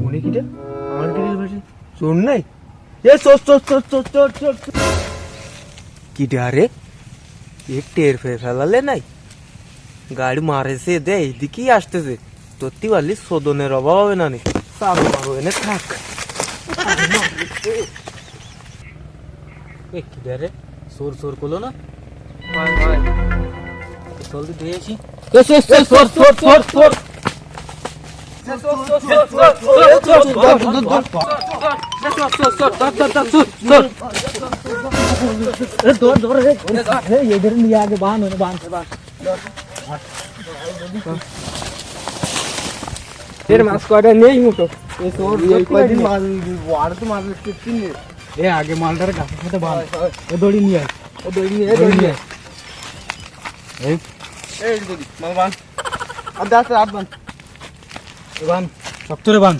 মনে আমার চোর নাই? এ চোর চোর চোর চোর চোর চোর। কি রে? আরে এ টের ফের ফেলালে নাই? গাড়ি মারেছে দে এইদিকেই আসতেছে। সত্যি পারলি সদনের অভাব হবে না নি? মারো এনে থাক। এ কি রে? সোর সোর করল না? জলদি দিয়ে আসি। এর মাছ কয়টা নেই মুটো এ তোর কয়দিন মাছ আর তো মাছ কিনে নে এ আগে মালটার গাছের সাথে বাঁধ। ও দড়ি নিয়ে আয়। ও দই নিয়ে দড়ি নিয়ে আয়। এই এই দই মাল বান। আর দাস রাত বান। এ শক্তরে বাঁধ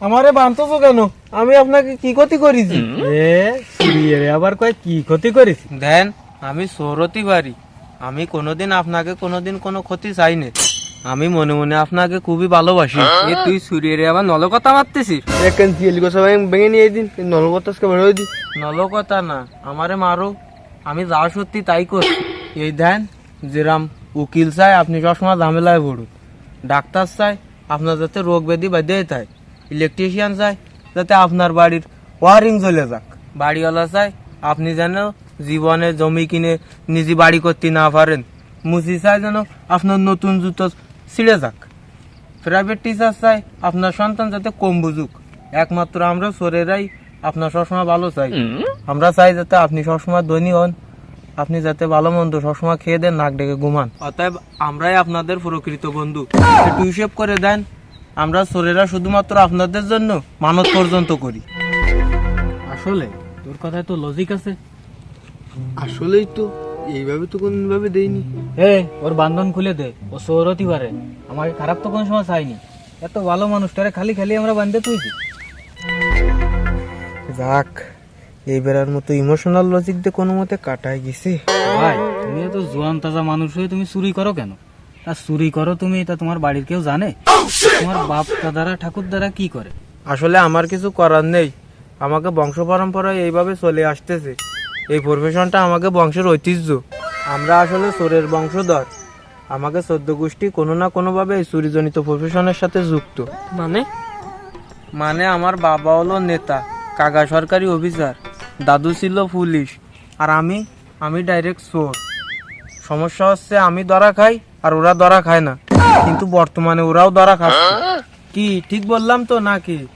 আমারে বানতেছো কেন? আমি আপনাকে কি ক্ষতি করেছি? এ রে আবার কয় কি ক্ষতি করিস দেন আমি সৌরতি পারি আমি কোনোদিন আপনাকে কোনোদিন কোনো ক্ষতি চাইনি আমি মনে মনে আপনাকে খুবই ভালোবাসি। এ তুই সুরিয়ে আবার নলকতা মারতেছিস? এখন সিএলি কো সবাই ভেঙে নিয়ে দিন নলবতাসকে বেরোয় দি নলকতা না আমারে মারো। আমি যা সত্যি তাই করছি এই দেন যেরাম উকিল চাই আপনি সবসময় ঝামেলায় পড়ুন। ডাক্তার চাই আপনার যাতে রোগ ব্যাধি বাধ্যই থাকে ইলেকট্রিশিয়ান চাই যাতে আপনার বাড়ির ওয়ারিং চলে যাক। বাড়িওয়ালা চাই আপনি যেন জীবনে জমি কিনে নিজে বাড়ি করতে না পারেন। মুসি চাই যেন আপনার নতুন জুতো ছিঁড়ে যাক। প্রাইভেট টিচার চাই আপনার সন্তান যাতে কম বুঝুক। একমাত্র আমরা সোরেরাই আপনার সবসময় ভালো চাই। আমরা চাই যাতে আপনি সবসময় ধনী হন আপনি যাতে ভালো মন্দ সবসময় খেয়ে দেন নাক ডেকে ঘুমান। অতএব আমরাই আপনাদের প্রকৃত বন্ধু। একটু হিসেব করে দেন আমরা সোরেরা শুধুমাত্র আপনাদের জন্য মানত পর্যন্ত করি। আসলে তোর কথায় তো লজিক আছে। আসলেই তো। এইভাবে তো কোনভাবে দেইনি এ ওর বান্ধন খুলে দে ও সৌরতি পারে আমাকে খারাপ তো কোনো সময় চাইনি এত ভালো মানুষটারে খালি খালি আমরা বান্ধে তুইছি। যাক এই বেড়ার মতো ইমোশনাল লজিক দিয়ে কোনো মতে কাটায় গেছে। ভাই তুমি তো জোয়ান তাজা মানুষ হয়ে তুমি চুরি করো কেন? তা চুরি করো তুমি তা তোমার বাড়ির কেউ জানে? তোমার বাপ দাদারা ঠাকুর দ্বারা কি করে? আসলে আমার কিছু করার নেই। আমাকে বংশ পরম্পরায় এইভাবে চলে আসতেছে। এই প্রফেশনটা আমাকে বংশের ঐতিহ্য। আমরা আসলে চোরের বংশধর। আমাকে চোদ্দ গোষ্ঠী কোনো না কোনোভাবে এই চুরিজনিত প্রফেশনের সাথে যুক্ত। মানে? মানে আমার বাবা হলো নেতা কাকা সরকারি অফিসার দাদু ছিল পুলিশ আর আমি আমি ডাইরেক্ট চোর। সমস্যা হচ্ছে আমি ধরা খাই আর ওরা ধরা খায় না। কিন্তু বর্তমানে ওরাও ধরা খাচ্ছে। কি ঠিক বললাম তো নাকি?